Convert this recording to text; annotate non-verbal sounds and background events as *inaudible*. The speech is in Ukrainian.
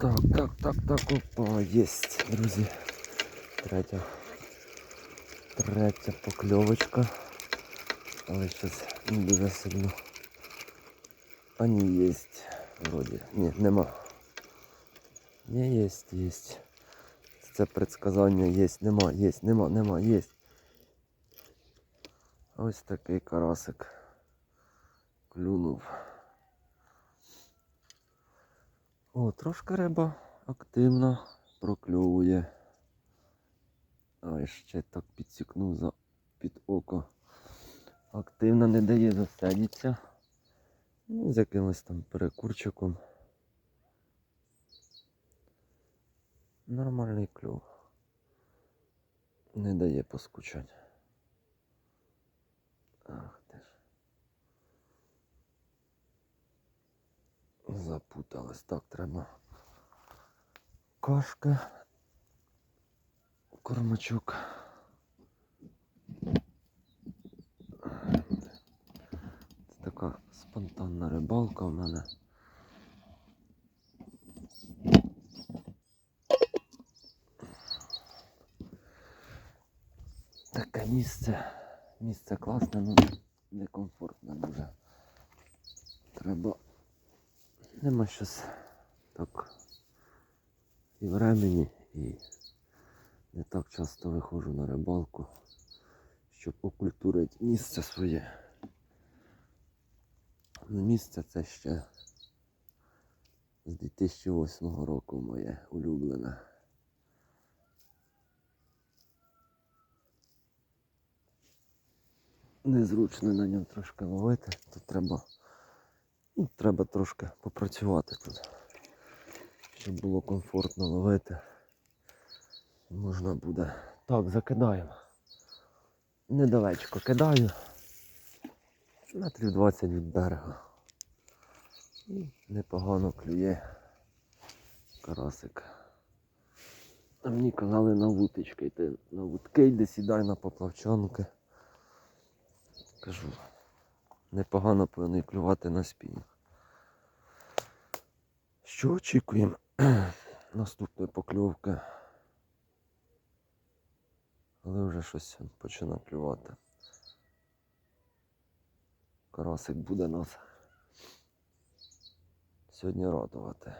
Так, так, так, так, опа, єсть, друзі. Третя. Третя покльовочка. Але щось не дуже сильно. А ні, єсть. Вроді. Ні, нема. Ні, єсть, єсть. Це предсказання єсть, нема, єсть, нема, нема, єсть. Ось такий карасик. Клюнув. О, трошки риба активно прокльовує. Ой, ще так підсікнув за під око. Активно не дає засидіться. Ну, з якимось там перекурчиком. Нормальний клюв. Не дає поскучати. Запуталась. Так, треба кашка, кормачок. Це така спонтанна рибалка в мене. Таке місце. Місце класне, ну некомфортне дуже. Треба. Нема щось так і времени, і не так часто виходжу на рибалку, щоб окультурити місце своє. Ну, місце це ще з 2008 року моє улюблене. Незручно на ньому трошки ловити, тут треба, ну, треба трошки попрацювати тут, щоб було комфортно ловити. Можна буде. Так, закидаємо. Недалечко кидаю. Метрів 20 від берега. І непогано клює карасик. А мені казали на вутички йти. На вудки йди сідай на поплавчанки. Кажу, непогано повинен клювати на спінінг. Що очікуємо *clears throat* наступної покльовки? Але вже щось починає клювати. Карасик буде нас сьогодні радувати.